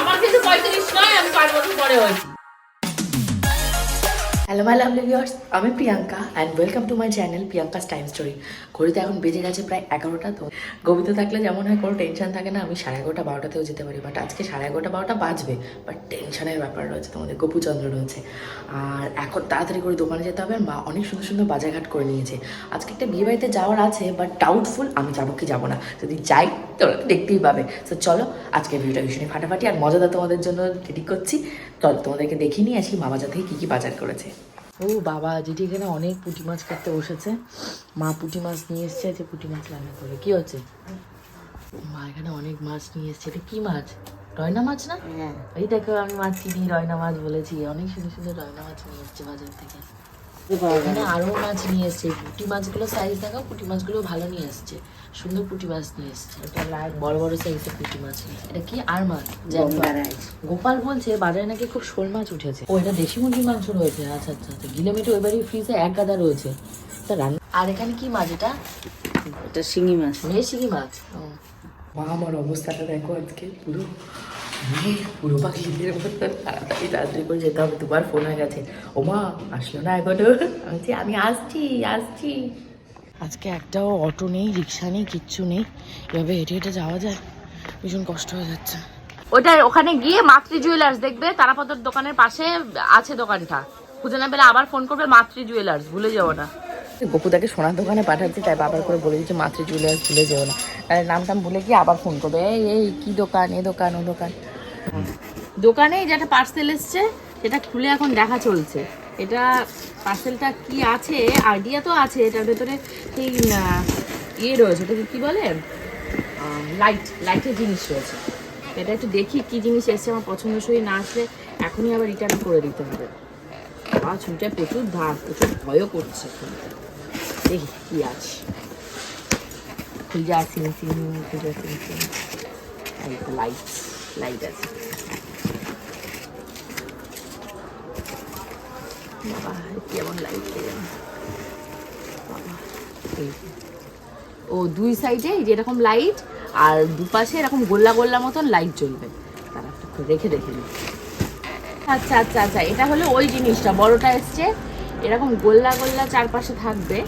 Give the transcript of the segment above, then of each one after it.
আমার কিন্তু পঁয়ত্রিশ নয় আমি পাঁচ বছর পরে হয়েছি। হ্যালো মাই লাভলি ভিউয়ার্স আমি Priyanka and welcome to my channel Priyanka's time story ঘড়িতে এখন বেজে গেছে প্রায় এগারোটা, তো গবিতে থাকলে যেমন হয়, কোনো টেনশন থাকে না, আমি সাড়ে এগারোটা বারোটাতেও যেতে পারি বাট আজকে সাড়ে এগারোটা বারোটা বাজবে বাট টেনশনের ব্যাপার রয়েছে, তোমাদের গোপুচন্দ্র রয়েছে। আর এখন তাড়াতাড়ি করে দোকানে যেতে হবে মা অনেক সুন্দর সুন্দর বাজারঘাট করে নিয়েছে। আজকে একটা বিয়ে বাড়িতে যাওয়ার আছে বাট ডাউটফুল আমি যাব কি যাব না। যদি যাই তোমরা তো দেখতেই পাবে। তো চলো আজকে ভিডিওটা ভীষণই ফাটাফাটি আর মজাদার তোমাদের জন্য রেডি করছি। চলো তোমাদেরকে দেখিয়ে নিয়ে আসি মা বাজার থেকে কী কী বাজার করেছে। ও বাবা যেটি এখানে অনেক পুঁটি মাছ কাটতে বসেছে। মা পুঁটি মাছ নিয়ে এসছে যে পুঁটি মাছ রান্না করে। কি হচ্ছে? মা এখানে অনেক মাছ নিয়ে এসছে। এটা কি মাছ? রয়না মাছ না? এই দেখো আমি মাছ কিনি রয়না মাছ বলেছি। অনেক সুন্দর সুন্দর রয়না মাছ নিয়ে এসছে বাজার থেকে। এখানে আরও মাছ নিয়ে এসছে। পুঁটি মাছগুলো সাইজ দেখো পুঁটি মাছগুলো ভালো নিয়ে এসছে। সুন্দর পুঁটি মাছ নিয়ে এসছে। এটা লাগ বড় বড় সাইজের পুঁটি মাছ। এটা কি আর মাছ? গোপাল বলছে বাজারে নাকি খুব শোল মাছ উঠেছে। ও এটা দেশি মুরগির মাংস রয়েছে। আচ্ছা আচ্ছা আচ্ছা। গিলোমিটার ওই বাড়ির ফ্রিজে এক গাদা রয়েছে। তা রান্না আর এখানে কি মাছ এটা? এটা শিঙি মাছ। মেয়ে শিঙি মাছ। মা আমার অবস্থাটা দেখো আজকে পুরো। পুরো পাখিদের মতো তাড়াতাড়ি তাড়াতাড়ি করে যেতে হবে দুবার ফোন হয়ে গেছে। ও মা আসলো না এখনও? আমি আমি আসছি আসছি। আজকে একটাও অটো নেই রিক্সা নেই কিচ্ছু নেই। এভাবে হেঁটে হেঁটে যাওয়া যায়? ভীষণ কষ্ট হয়ে যাচ্ছে। ওটা ওখানে গিয়ে মাতৃ জুয়েলার্স দেখবে তারাপদর দোকানের পাশে আছে দোকানটা। খুঁজে না পেলে আবার ফোন করবে মাতৃ জুয়েলার্স ভুলে যাব না। গপুদাকে সোনার দোকানে পাঠাচ্ছি তাই বাবার করে বলে দিচ্ছে মাতৃ জুয়েলার্স ভুলে যেও না। তাহলে নাম টাম ভুলে গিয়ে আবার ফোন করবে এই এই কি দোকান এ দোকান ও দোকান? দোকানে যে একটা পার্সেল এসছে, সেটা খুলে এখন দেখা চলছে। এটা পার্সেলটা কি আছে? আইডিয়া তো আছে, এটার ভেতরে সেই ইয়ে রয়েছে, ওটাকে কি বলে? লাইট লাইটের জিনিস রয়েছে। এটা একটু দেখি কি জিনিস এসছে, আমার পছন্দসই না আসলে, এখনই আবার রিটার্ন করে দিতে হবে। আর ছুটিটা প্রচুর ধার প্রচুর ভয়ও করছে। দেখি কি আছে। খুঁজে আসি খুঁজে আসি লাইট লাইট আছে বাবা কেমন লাইট কেমন বাবা, এই ও দুই সাইডে যেরকম লাইট আর দুপাশে এরকম গোল্লা গোল্লা মতন লাইট জ্বলবে। তারা রেখে দেখে নিই আচ্ছা আচ্ছা আচ্ছা এটা হলো ওই জিনিসটা বড়টা এসছে। এরকম গোল্লা গোল্লা চারপাশে থাকবে।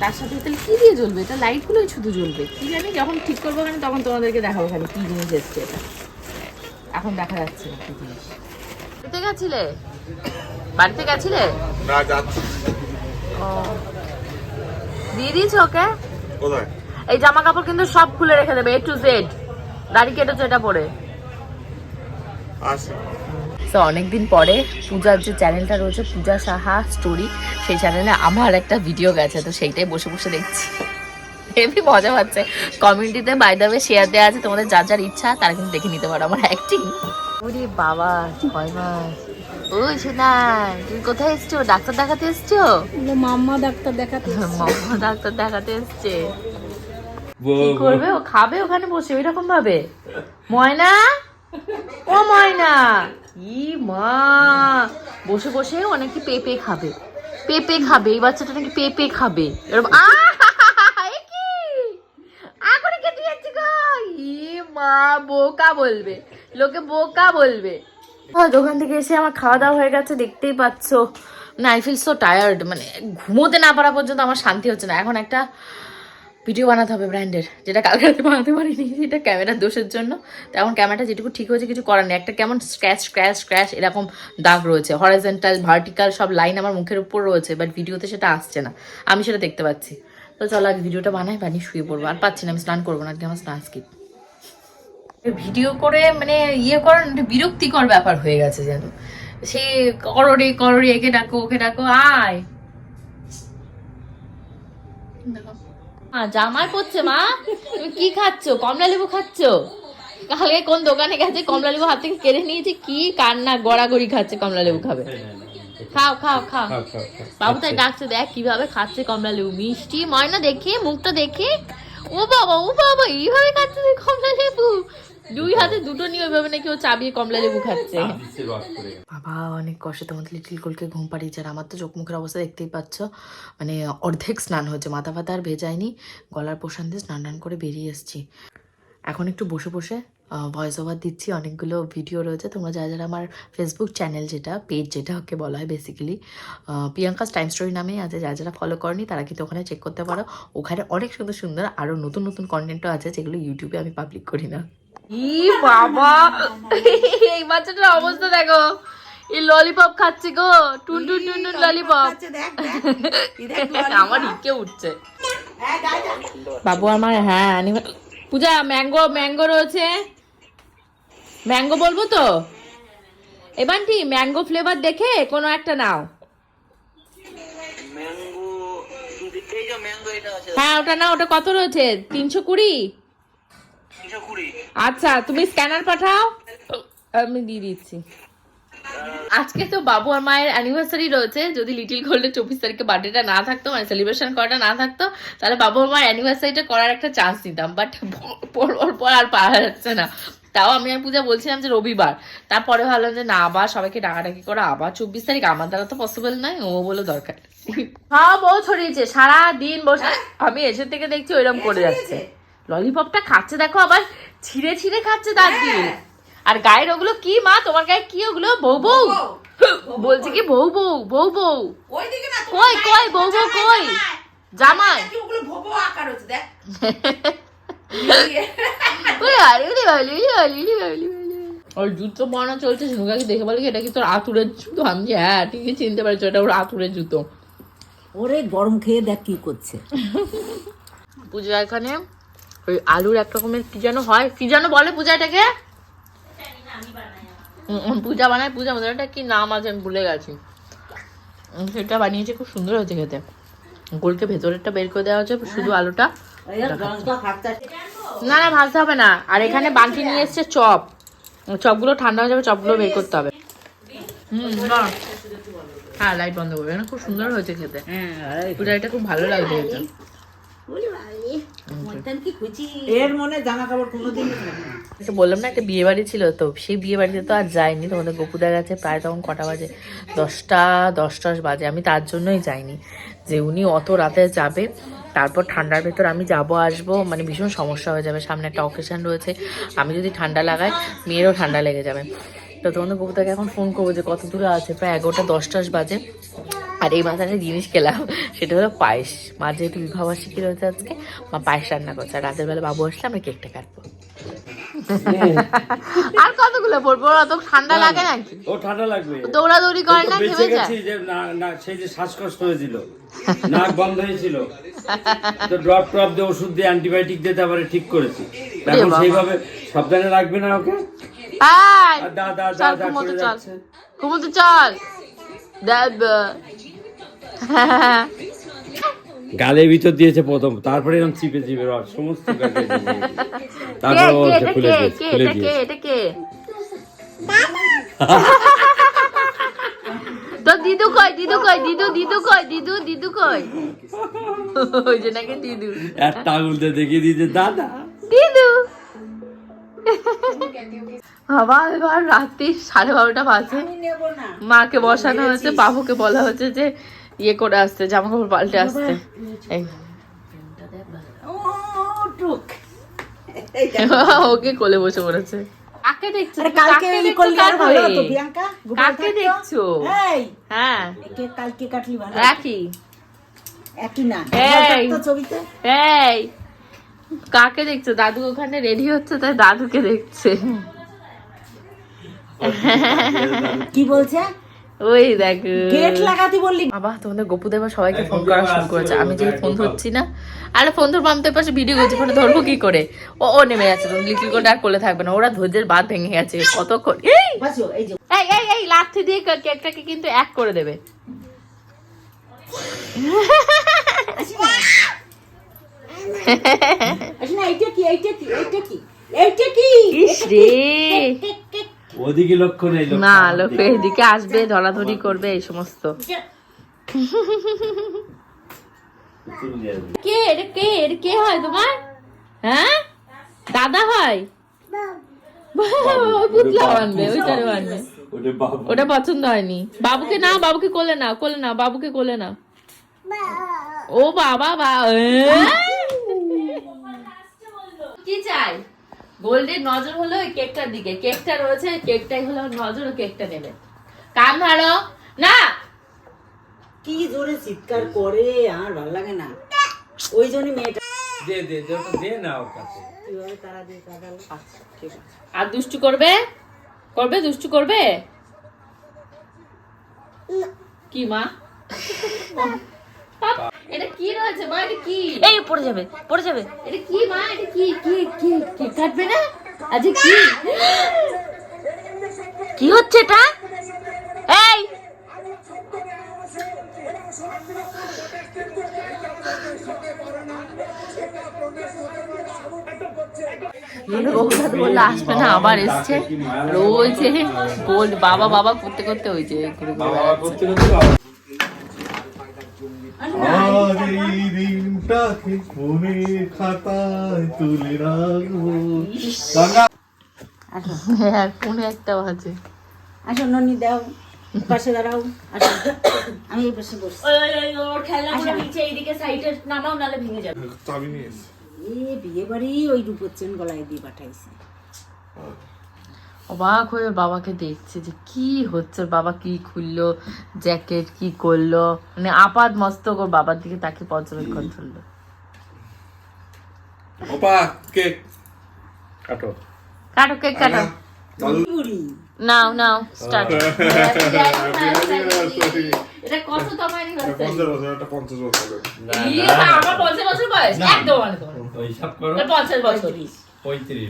তার সাথে তাহলে কি দিয়ে জ্বলবে? এটা লাইটগুলোই শুধু জ্বলবে। কি জানি যখন ঠিক করব ওখানে তখন তোমাদেরকে দেখাবো ওখানে কি জিনিস এসছে এটা। এখন দেখা যাচ্ছে না কি জিনিস। বাড়িতে গেছিলে? বাড়িতে গেছিলে? না, যাচ্ছি। ও। দিয়ে দিয়েছ ওকে? কোথায়? এই জামা কাপড় কিন্তু সব খুলে রেখে দেবে এ টু জেড দাড়ি কেটেছো এটা পরে। আসি। তো অনেকদিন পরে পূজার যে চ্যানেলটা রয়েছে পূজা সাহা স্টোরি সেই চ্যানেলে আমার একটা ভিডিও গেছে তো সেইটাই বসে বসে দেখছি। হেভি মজা পাচ্ছে। কমিউনিটিতে বাই দ্য শেয়ার দেওয়া আছে তোমাদের যার যার ইচ্ছা তারা কিন্তু দেখে নিতে পারো আমার অ্যাক্টিং ওরে বাবা ছয় মাস ও তুমি কোথায় এসছো? ডাক্তার দেখাতে এসছো? মাম্মা ডাক্তার দেখাতে মামা ডাক্তার দেখাতে এসছে। কি করবে? ও খাবে ওখানে বসে ওই রকম ভাবে ময়না? ও ময়না! ই মা! বসে বসে অনেকে পেঁপে খাবে। পেঁপে খাবে এই বাচ্চাটা নাকি পেঁপে খাবে। এরকম আহ! এ কি? এখনই কেটে যাচ্ছে গো ই মা বোকা বলবে, লোকে বোকা বলবে। হয়, দোকান থেকে এসে আমার খাওয়া দাওয়া হয়ে গেছে, দেখতেই পাচ্ছ। মানে আই ফিল সো টায়ার্ড মানে ঘুমোতে না পারা পর্যন্ত আমার শান্তি হচ্ছে না। এখন একটা ভিডিও বানাতে হবে ব্র্যান্ডের যেটা কালকে রাতে বানাতে পারিনি সেটা ক্যামেরার দোষের জন্য। তো এখন ক্যামেরাটা যেটুকু ঠিক হয়েছে, কিছু করার নেই। একটা কেমন স্ক্র্যাচ স্ক্র্যাচ স্ক্র্যাচ এরকম দাগ রয়েছে। হরাইজেন্টাল ভার্টিক্যাল সব লাইন আমার মুখের উপর রয়েছে বাট ভিডিওতে সেটা আসছে না। আমি সেটা দেখতে পাচ্ছি। তো চলো আগে ভিডিওটা বানাই, বানিয়ে শুয়ে পড়ব। আর পাচ্ছি না, আমি স্নান করব না, আজকে আমার স্নান স্কিপ ভিডিও করে মানে ইয়ে করার একটা বিরক্তিকর ব্যাপার হয়ে গেছে যেন। সে করড়ে করড়ে একে ডাকো ওকে ডাকো আয়। জামাই পড়ছে মা। তুমি কি খাচ্ছো? কমলা লেবু খাচ্ছো? কালকে কোন দোকানে গেছে কমলা লেবু হাত থেকে কেড়ে নিয়েছে কি কান্না গড়াগড়ি খাচ্ছে কমলা লেবু খাবে। খাও খাও খাও। বাবু তাই ডাকছে দেখ কীভাবে খাচ্ছে কমলা লেবু। মিষ্টি ময়না দেখে মুখটা দেখে ও বাবা ও বাবা এইভাবে খাচ্ছে কমলা লেবু। দুই হাতে দুটো নিয়ে ওইভাবে নাকি ও চাবিয়ে কমলা লেবু খাচ্ছে। বাবা অনেক কষ্টে তোমাদের লিটিল গোলকে ঘুম পাড়িয়েছে আর আমার তো চোখ মুখের অবস্থা দেখতেই পাচ্ছ। মানে অর্ধেক স্নান হচ্ছে মাথা ফাতা আর ভেজায়নি গলার পোষণ দিয়ে স্নান টান করে বেরিয়ে এসেছি। এখন একটু বসে বসে ভয়েস ওভার দিচ্ছি অনেকগুলো ভিডিও রয়েছে। তোমরা যারা যারা আমার ফেসবুক চ্যানেল যেটা পেজ যেটা ওকে বলা হয় বেসিক্যালি প্রিয়াঙ্কাস টাইম স্টোরি নামেই আছে যারা যারা ফলো করনি তারা কিন্তু ওখানে চেক করতে পারো। ওখানে অনেক সুন্দর সুন্দর আরও নতুন নতুন কন্টেন্টও আছে যেগুলো ইউটিউবে আমি পাবলিক করি না। ই বাবা। এই বাচ্চাটার অবস্থা দেখো। এই ললিপপ খাচ্ছে গো। টুন টুন টুন টুন ললিপপ আমার ইকে উঠছে। বাবু আমার হ্যাঁ পূজা ম্যাঙ্গো ম্যাঙ্গো রয়েছে। ম্যাঙ্গো বলব তো? এবার কি ম্যাঙ্গো ফ্লেভার দেখে কোনো একটা নাও। হ্যাঁ ওটা না ওটা কত রয়েছে? তিনশো কুড়ি? আচ্ছা তুমি স্ক্যানার পাঠাও। আমি দিয়ে দিচ্ছি। আজকে তো বাবু আর মায়ের অ্যানিভার্সারি রয়েছে। যদি লিটিল গোল্ডের চব্বিশ তারিখে বার্থডেটা না থাকতো মানে সেলিব্রেশন করাটা না থাকতো তাহলে বাবু আর মায়ের অ্যানিভার্সারিটা করার একটা চান্স দিতাম। বাট পর পর আর পারা যাচ্ছে না। তাও আমি আর পূজা বলছিলাম যে রবিবার। তারপরে ভাবলাম যে না আবার সবাইকে ডাকাডাকি করে। আবার চব্বিশ তারিখ আমার দ্বারা তো পসিবল নয় ও বলে দরকার। হ্যাঁ বউ ছড়িয়েছে। সারা দিন বসে আমি এসে থেকে দেখছি ওইরকম করে যাচ্ছে। ললিপপটা খাচ্ছে দেখো আবার ছিঁড়ে ছিঁড়ে খাচ্ছে দাঁত দিয়ে। আর গায়ের ওগুলো কি মা? তোমার গায়ে কি ওগুলো? বউ বউ? বলছে কি বউ বউ বউ বউ। কই কই বউ বউ কই? জামাই। ওরে আরে ওরে বাবলি, ওরে বাবলি, ওরে জুতো পরানো চলছে ঝুনুকাকে দেখে বলে কি এটা কি তোর আতুরের জুতো? আমি যে, হ্যাঁ ঠিকই চিনতে পারছ এটা ওর আতুরের জুতো। ওরে গরম খেয়ে দেখ কি করছে। পূজা এখানে। ওই আলুর এক রকমের কি যেন হয়? কি যেন বলে পূজা এটাকে? পূজা বানায় পূজা এটা কি নাম আছে আমি ভুলে গেছি। সেটা বানিয়েছে খুব সুন্দর হয়েছে খেতে। গোলকে ভেতরেরটা বের করে দেওয়া হচ্ছে শুধু আলুটা। না না ভাজতে হবে না। আর এখানে বান্টি নিয়ে এসছে চপ। চপগুলো ঠান্ডা হয়ে যাবে চপগুলো বের করতে হবে। হুম হ্যাঁ লাইট বন্ধ করবে। খুব সুন্দর হয়েছে খেতে। পূজা এটা খুব ভালো লাগছে খেতে। এর মনে জামা কাপড় কোনোদিন বললাম না একটা বিয়ে বাড়ি ছিল তো সেই বিয়ে বাড়িতে তো আর যাইনি। তোমাদের গোপুদার কাছে প্রায় তখন কটা বাজে? দশটা দশটা বাজে। আমি তার জন্যই যাইনি। যে উনি অত রাতে যাবে তারপর ঠান্ডার ভেতর আমি যাব আসব মানে ভীষণ সমস্যা হয়ে যাবে। সামনে একটা অকেশন রয়েছে। আমি যদি ঠান্ডা লাগাই মেয়েরও ঠান্ডা লেগে যাবে। তো তোমাদের গোপুদাকে এখন ফোন করব যে কত দূরে আছে প্রায় এগারোটা দশটা বাজে। আর এই মাথায় একটা জিনিস খেলাম সেটা হলো পায়েস। মা যেহেতু বিবাহবার্ষিকী রয়েছে আজকে মা পায়েস রান্না করছে। আর রাতের বেলা বাবু আসলে আমরা কেকটা কাটবো। আর কতগুলো পড়ব অত ঠান্ডা লাগে নাকি? ও ঠান্ডা লাগবে। দৌড়াদৌড়ি করে না ঘেমে যায়? গেছি যে না না সেই যে শ্বাসকষ্ট হয়েছিল নাক বন্ধ হয়েছিল। তো ড্রপ ট্রপ দিয়ে ওষুধ দিয়ে অ্যান্টিবায়োটিক দিয়ে তারপরে ঠিক করেছি। এখন সেইভাবে সাবধানে রাখবে না ওকে? আয়, চল ঘুমোতে চল ঘুমোতে চল। দেব। গালের ভিতর দিয়েছে প্রথম তারপরে এরকম চিপে চিপে রস সমস্ত তারপরে খুলে দিয়েছে এটা কে দিয়েছে। এটা কে? তো দিদু কই দিদু কই দিদু দিদু কই দিদু দিদু কই? ওই যে নাকি দিদু। একটা আঙুল দিয়ে দেখিয়ে দিয়েছে দাদা। দিদু। বাবা এবার রাত্রি সাড়ে বারোটা বাজে। মাকে বসানো হয়েছে বাবুকে বলা হচ্ছে যে ইয়ে করে আসতে জামা কাপড় পাল্টে আসতে। ওকে কোলে বসে পড়েছে। কাকে দেখছ? কালকে কাকে? দেখছ? হ্যাঁ। কালকে কাটলি ভালো একই। একই না। ছবিতে। এই। কাকে দেখছ? দাদু ওখানে রেডি হচ্ছে তাই দাদুকে দেখছে। কি বলছে? ওই দেখো। গেট লাগাতে বললি। বাবা তোমাদের গোপুদেবা সবাইকে ফোন করা শুরু করেছে। আমি যেই ফোন ধরছি না আরে ফোন ধরবো আমি তো পাশে ভিডিও করছি ফোনে ধরবো কি করে? ও ও নেমে যাচ্ছে তুমি লিটিল করে আর কোলে থাকবে না। ওরা ধৈর্যের বাদ ভেঙে গেছে কতক্ষণ। এই! এই যে। এই এই এই লাথি দিয়ে কেকটাকে কিন্তু এক করে দেবে। এইটা কি এইটা কি এইটা কি? এইটা কি? ইস রে! ওদিকে লক্ষ্য নেই না আমার লোক দিকে। এদিকে আসবে ধরাধরি করবে এই সমস্ত। কে এটা কে এটা কে হয় তোমার? হ্যাঁ? দাদা হয়? পুতলা বানবে ওইটারে ওটা পছন্দ হয়নি। বাবুকে না বাবুকে কোলে না কোলে না বাবুকে কোলে না ও বাবা বা কি চাই? গোল্ডের নজর হলো ওই কেকটার দিকে। কেকটা রয়েছে কেকটাই হলো নজর ও কেকটা নেবে। কান ধরো না? কি জোরে চিৎকার করে আর ভালো লাগে না। ওই জন্যই মেয়েটা দে দে দে দে না ওর কাছে। তারা দিয়ে কাটালো আচ্ছা ঠিক আছে। আর দুষ্টু করবে? করবে দুষ্টু করবে? কি মা? এটা কি রয়েছে মা? এটা কি? এই পড়ে যাবে পড়ে যাবে। এটা কি মা? এটা কি কি কি? কাটবে না? আজকে কি? কি হচ্ছে এটা? এই! বলল আসবে না আবার এসছে। আর ওই যে গোল্ড বাবা বাবা করতে করতে ওই যে এই দিনটাকে খাতায় তুলে রাখব একটা বাজে আসো ননি দাও পাশে দাঁড়াও আমি এই পাশে বসছি ওর নিচে এইদিকে সাইডে নামাও নালে ভেঙে যাবে চাবি নিয়ে এসে এ বিয়ে বাড়ি ওই রূপোর চেন গলায় দিয়ে পাঠাইছে অবাক হয়ে ওর বাবাকে দেখছে যে কি হচ্ছে ওর বাবা কি খুললো জ্যাকেট কি করল মানে আপাদ মস্তক ওর বাবার দিকে তাকে পর্যবেক্ষণ করল। ওপা কেক কাটো। কাটো কেক কাটো। নাও নাও স্টার্ট এটা কত তোমার একটা পঞ্চাশ বছর আমার পঞ্চাশ বছর বয়স? একদম মানে তোমার। ওই সব করো। এটা পঞ্চাশ বছর। পঁয়ত্রিশ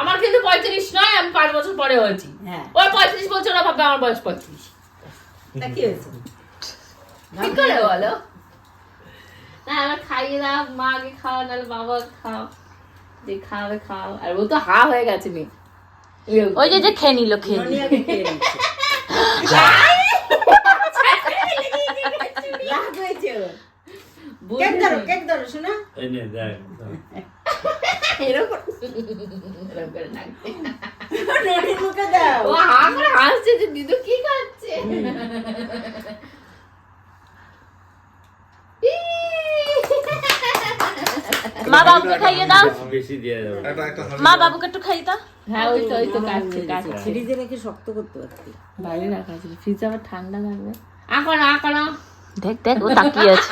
আমার কিন্তু পঁয়ত্রিশ নয় আমি পাঁচ বছর পরে হয়েছি। হ্যাঁ। ওই পঁয়ত্রিশ বছর ওরা ভাববে আমার বয়স পঁয়ত্রিশ। কি হয়েছে? করে বলো? না আমার খাইয়ে দাও মা আগে খাও নাহলে বাবা খাও। যে খাওয়াবে খাও। আর ও তো হা হয়ে গেছে মেয়ে। ওই যে যে খেয়ে নিল খেয়ে ওর। কেক ধরো কেক ধরো শোনা। এরকম এরকম করে। ডাকছে। ননির মুখে দাও ও হা করে হাসছে যে দিদু কি খাচ্ছে মা বাবুকে খাইয়ে দাও। বেশি দিয়ে মা বাবুকে একটু খাইয়ে দাও। হ্যাঁ ওই তো ওই তো কাটছে কাটছে। ফ্রিজে রেখে শক্ত করতে পারতি। বাইরে রাখা ছিল ফ্রিজ আবার ঠান্ডা থাকবে এখন এখন দেখ দেখ ও তাকিয়ে আছে।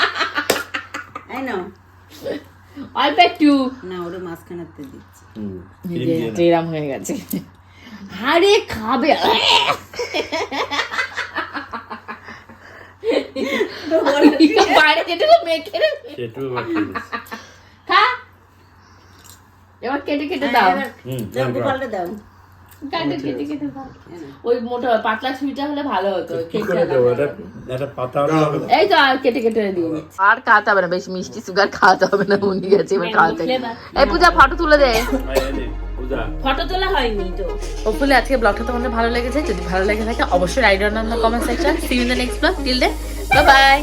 অল্প একটু না ওরে মাঝখানাতে দিচ্ছি। হুম এরাম হয়ে গেছে। আরে খাবে। বাইরে যেটুকু মেখে। খা। এবার কেটে কেটে দাও। হুম দাও। গোপালটা দাও কাটে কেটে কেটে দাও। ওই মোটা পাতলা ছুরিটা হলে ভালো হতো? এই তো আর কেটে কেটে দিয়ে দিচ্ছি। আর খাওয়াতে হবে না বেশি মিষ্টি সুগার খাওয়াতে হবে না উনি গেছে এবার খাওয়াতে এই পূজা ফটো তুলে দে। ফটো তোলা হয়নি তো। হোপফুলি আজকে ব্লগটা তোমাদের ভালো লেগেছে। যদি ভালো লেগে থাকে অবশ্যই write on the comment section see in the next blog till then bye bye